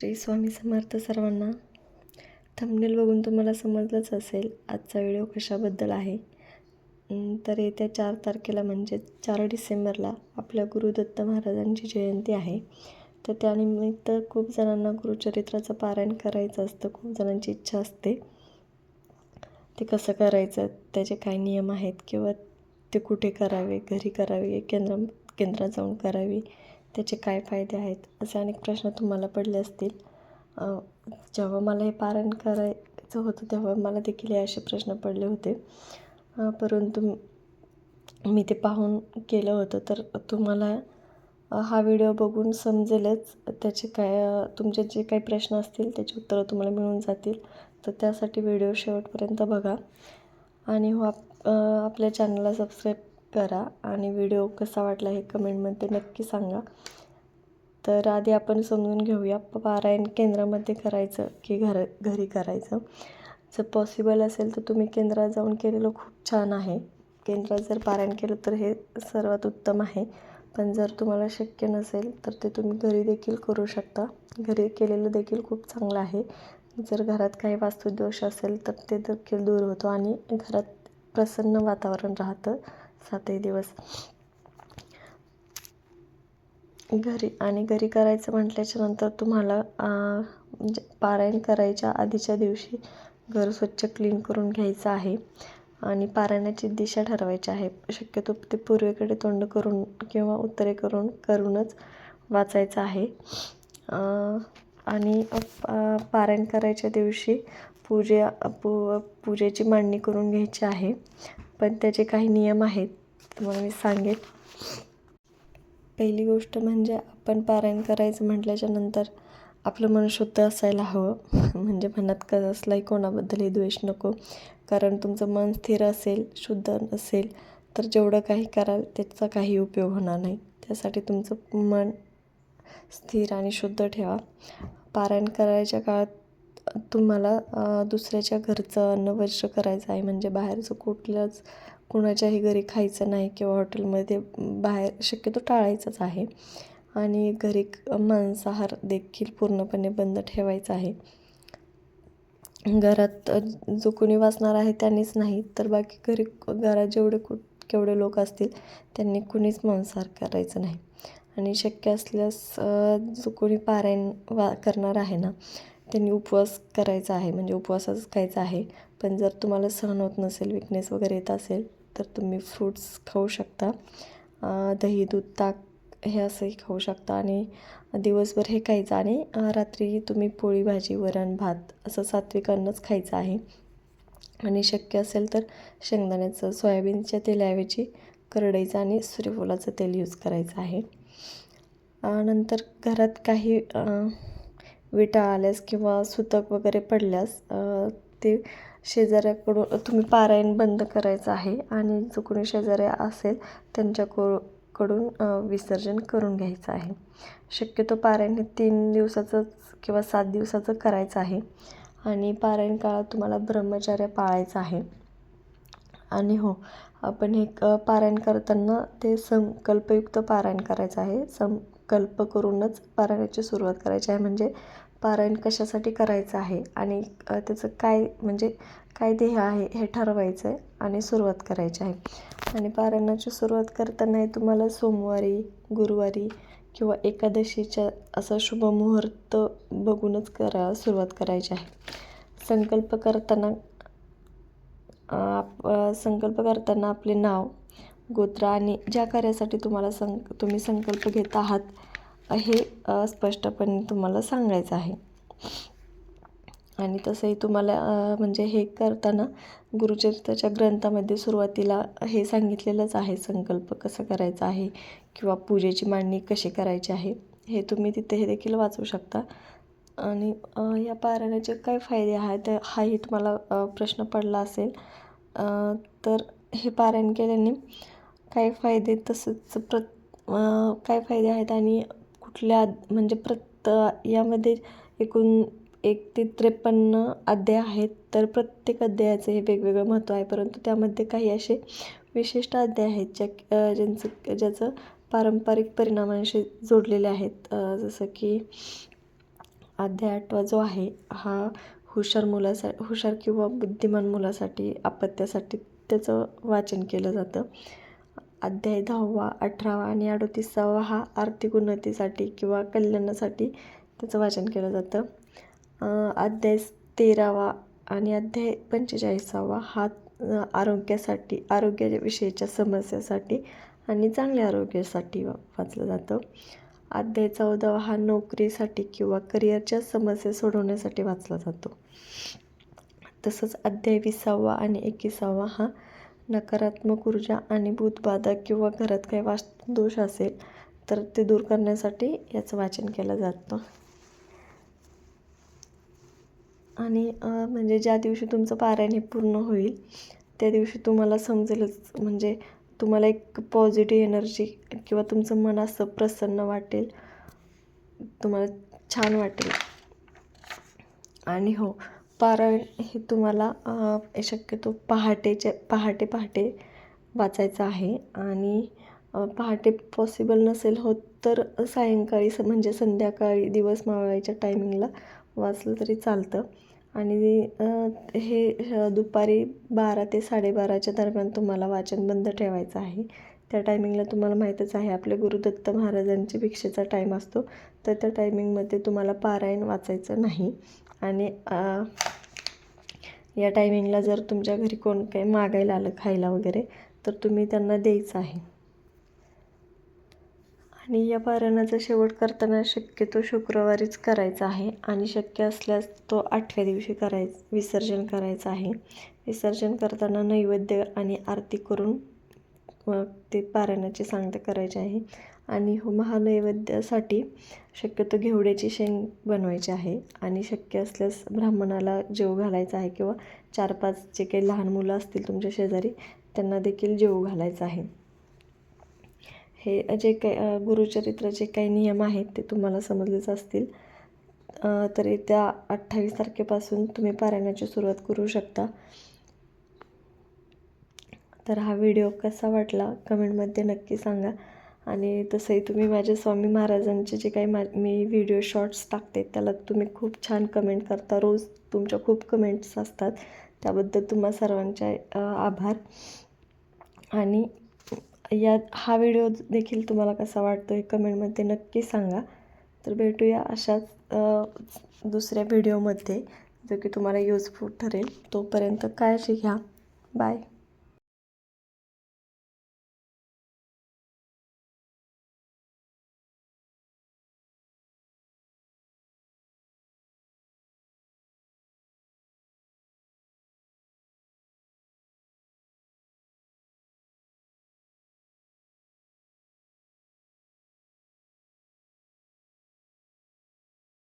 श्री स्वामी समर्थ सर्वांना. थंबनेल बघून तुम्हाला समजलंच असेल आजचा व्हिडिओ कशाबद्दल आहे. तर येत्या चार तारखेला म्हणजे चार डिसेंबरला आपल्या गुरुदत्त महाराजांची जयंती आहे. तर त्यानिमित्त खूप जणांना गुरुचरित्राचं पारायण करायचं असतं खूप जणांची इच्छा असते. ते कसं करायचं त्याचे काय नियम आहेत किंवा ते कुठे करावे घरी करावे केंद्र केंद्रात जाऊन करावी त्याचे काय फायदे आहेत असे अनेक प्रश्न तुम्हाला पडले असतील. जेव्हा मला हे पारण करायचं होतं तेव्हा मला देखील हे असे प्रश्न पडले होते. परंतु मी ते पाहून केलं होतं. तर तुम्हाला हा व्हिडिओ बघून समजेलच त्याचे काय तुमचे जे काही प्रश्न असतील त्याची उत्तरं तुम्हाला मिळून जातील. तर त्यासाठी व्हिडिओ शेवटपर्यंत बघा. आणि हो आप आपल्या चॅनलला सबस्क्राईब करा आणि व्हिडिओ कसा वाटला हे कमेंटमध्ये नक्की सांगा. तर आधी आपण समजून घेऊया पारायण केंद्रामध्ये करायचं की घर घरी करायचं. जर पॉसिबल असेल तर तुम्ही केंद्रात जाऊन केलेलं खूप छान आहे. केंद्रात जर पारायण केलं तर हे सर्वात उत्तम आहे. पण जर तुम्हाला शक्य नसेल तर ते तुम्ही घरी देखील करू शकता. घरी केलेलं देखील खूप चांगलं आहे. जर घरात काही वास्तुदोष असेल तर ते देखील दूर होतो आणि घरात प्रसन्न वातावरण राहतं. सातही दिवस. घरी आणि घरी करायचं म्हटल्याच्या नंतर तुम्हाला म्हणजे पारायण करायच्या आधीच्या दिवशी घर स्वच्छ क्लीन करून घ्यायचं आहे. आणि पारायणाची दिशा ठरवायची आहे. शक्यतो ते पूर्वेकडे तोंड करून किंवा उत्तरेकडून करूनच वाचायचं आहे. आणि पारायण करायच्या दिवशी पूजे पू पूजेची मांडणी करून घ्यायची आहे. पण त्याचे काही नियम आहेत तुम्हाला मी सांगेन. पहिली गोष्ट म्हणजे आपण पारायण करायचं म्हटल्याच्या नंतर आपलं मन शुद्ध असायला हवं. म्हणजे मनात कसलाही कोणाबद्दलही द्वेष नको. कारण तुमचं मन स्थिर असेल शुद्ध असेल तर जेवढं काही कराल त्याचा काही उपयोग होणार नाही. त्यासाठी तुमचं मन स्थिर आणि शुद्ध ठेवा. पारायण करायच्या काळात तुम्हाला दुसऱ्याच्या घरचं अन्न करायचं आहे म्हणजे बाहेरचं कुठल्याच कुणाच्याही घरी खायचं नाही किंवा हॉटेलमध्ये बाहेर शक्यतो टाळायचंच आहे. आणि घरी मांसाहार देखील पूर्णपणे बंद ठेवायचा आहे. घरात जो कोणी वाचणार आहे त्यांनीच नाही तर बाकी घरी घरात जेवढे कु केवढे लोक असतील त्यांनी कुणीच मांसाहार करायचं नाही. आणि शक्य असल्यास जो कोणी पारायण वा करणार आहे ना त्यांनी उपवास करायचा आहे. म्हणजे उपवासच खायचा आहे. पण जर तुम्हाला सहन होत नसेल विकनेस वगैरे येत असेल तर तुम्ही फ्रूट्स खाऊ शकता. दही दूध ताक हे असंही खाऊ शकता. आणि दिवसभर हे खायचं आणि रात्री तुम्ही पोळी भाजी वरण भात असं सात्विक अन्नच खायचं आहे. आणि शक्य असेल तर शेंगदाण्याचं सोयाबीनच्या तेलाऐवजी करडईचं आणि सूर्यफुलाचं तेल यूज करायचं आहे. नंतर घरात काही विटा आल्यास किंवा सुतक वगैरे पडल्यास ते शेजाऱ्याकडून तुम्ही पारायण बंद करायचं आहे आणि जो कोणी शेजारी असेल त्यांच्याकडून कडून विसर्जन करून घ्यायचं आहे. शक्यतो पारायण हे तीन दिवसाचंच किंवा सात दिवसाचं करायचं आहे आणि पारायण काळात तुम्हाला ब्रह्मचर्य पाळायचं आहे. आणि हो आपण हे पारायण करताना ते संकल्पयुक्त पारायण करायचं आहे. कल्प करूनच पारायणाची सुरुवात करायची आहे. म्हणजे पारायण कशासाठी करायचं आहे आणि त्याचं काय म्हणजे काय ध्येय आहे हे ठरवायचं आहे आणि सुरुवात करायची आहे. आणि पारायणाची सुरुवात करताना तुम्हाला सोमवारी गुरुवारी किंवा एकादशीच्या असा शुभ मुहूर्त बघूनच करा सुरुवात करायची आहे. संकल्प करताना आप संकल्प करताना आपले नाव गोत्र आणि ज्या कार्यासाठी तुम्हाला सं तुम्ही संकल्प घेत आहात हे स्पष्टपणे तुम्हाला सांगायचं आहे. आणि तसंही तुम्हाला म्हणजे हे करताना गुरुचरित्राच्या ग्रंथामध्ये सुरुवातीला हे सांगितलेलंच आहे संकल्प कसं करायचा आहे किंवा पूजेची मांडणी कशी करायची आहे हे तुम्ही तिथे हे देखील वाचू शकता. आणि या पारायणाचे काय फायदे आहेत हाही तुम्हाला प्रश्न पडला असेल तर हे पारायण केल्याने काय फायदे तसंच प्र काय फायदे आहेत आणि कुठल्या म्हणजे प्रत यामध्ये एकूण एक ते त्रेपन्न अध्याय आहेत तर प्रत्येक अध्यायाचं हे वेगवेगळं महत्त्व आहे. परंतु त्यामध्ये काही असे विशिष्ट अध्याय आहेत ज्या ज्यांचं ज्याचं पारंपरिक परिणामांशी जोडलेले आहेत. जसं की अध्याय आठवा जो आहे हा हुशार मुलासा हुशार किंवा बुद्धिमान मुलासाठी अपत्यासाठी त्याचं वाचन केलं जातं. अध्याय दहावा अठरावा आणि अडोतीसावा हा आर्थिक उन्नतीसाठी किंवा कल्याणासाठी त्याचं वाचन केलं जातं. अध्याय तेरावा आणि अध्याय पंचेचाळीसावा हा आरोग्यासाठी आरोग्याविषयीच्या समस्यासाठी आणि चांगल्या आरोग्यासाठी वा- वाचलं जातं. अध्याय चौदावा हा नोकरीसाठी किंवा करिअरच्या समस्या सोडवण्यासाठी वाचला जातो. तसंच अध्याय विसावा आणि एकविसावा हा नकारात्मक ऊर्जा आणि भूतबाधा किंवा घरात काही वास्तुदोष असेल तर ते दूर करण्यासाठी याचं वाचन केलं जातं. आणि म्हणजे ज्या दिवशी तुमचं पारायण हे पूर्ण होईल त्या दिवशी तुम्हाला समजेलच म्हणजे तुम्हाला एक पॉझिटिव्ह एनर्जी किंवा तुमचं मन असं प्रसन्न वाटेल तुम्हाला छान वाटेल. आणि हो पारायण हे तुम्हाला शक्यतो पहाटेच्या पहाटे पहाटे वाचायचं आहे. आणि पहाटे पॉसिबल नसेल होत तर सायंकाळी स म्हणजे संध्याकाळी दिवस मावळायच्या टायमिंगला वाचलं तरी चालतं. आणि हे दुपारी बारा ते साडेबाराच्या दरम्यान तुम्हाला वाचन बंद ठेवायचं आहे. त्या टायमिंगला तुम्हाला माहीतच आहे आपले गुरुदत्त महाराजांची भिक्षेचा टाईम असतो. तर त्या टायमिंगमध्ये तुम्हाला पारायण वाचायचं नाही. आणि या टायमिंगला जर तुमच्या घरी कोण काही मागायला आलं खायला वगैरे तर तुम्ही त्यांना द्यायचं आहे. आणि या पारायणाचा शेवट करताना शक्यतो शुक्रवारीच करायचा आहे आणि शक्य असल्यास तो आठव्या दिवशी कराय विसर्जन करायचं आहे. विसर्जन करताना नैवेद्य आणि आरती करून ते पारायणाची सांगता करायची आहे. आणि हो महानैवेद्यासाठी शक्यतो घेवड्याची शेंग बनवायची आहे. आणि शक्य असल्यास ब्राह्मणाला जेव घालायचा आहे किंवा चार पाच जे काही लहान मुलं असतील तुमच्या शेजारी त्यांना देखील जेव घालायचं आहे. हे जे काही गुरुचरित्र गुरुचरित्राचे काही नियम आहेत ते तुम्हाला समजलेच असतील. तरी तर येत्या अठ्ठावीस तारखेपासून तुम्ही पारायणाची सुरुवात करू शकता. तर हा व्हिडिओ कसा वाटला कमेंटमध्ये नक्की सांगा. आणि तसंही तुम्ही माझे स्वामी महाराजांचे जे काही मा मी व्हिडिओ शॉर्ट्स टाकते त्याला तुम्ही खूप छान कमेंट करता. रोज तुमच्या खूप कमेंट्स असतात. त्याबद्दल तुम्हा सर्वांचे आभार. आणि या हा व्हिडिओ देखील तुम्हाला कसा वाटतो हे कमेंटमध्ये नक्की सांगा. तर भेटूया अशाच दुसऱ्या व्हिडिओमध्ये जो की तुम्हाला युजफुल ठरेल तोपर्यंत काळजी घ्या. बाय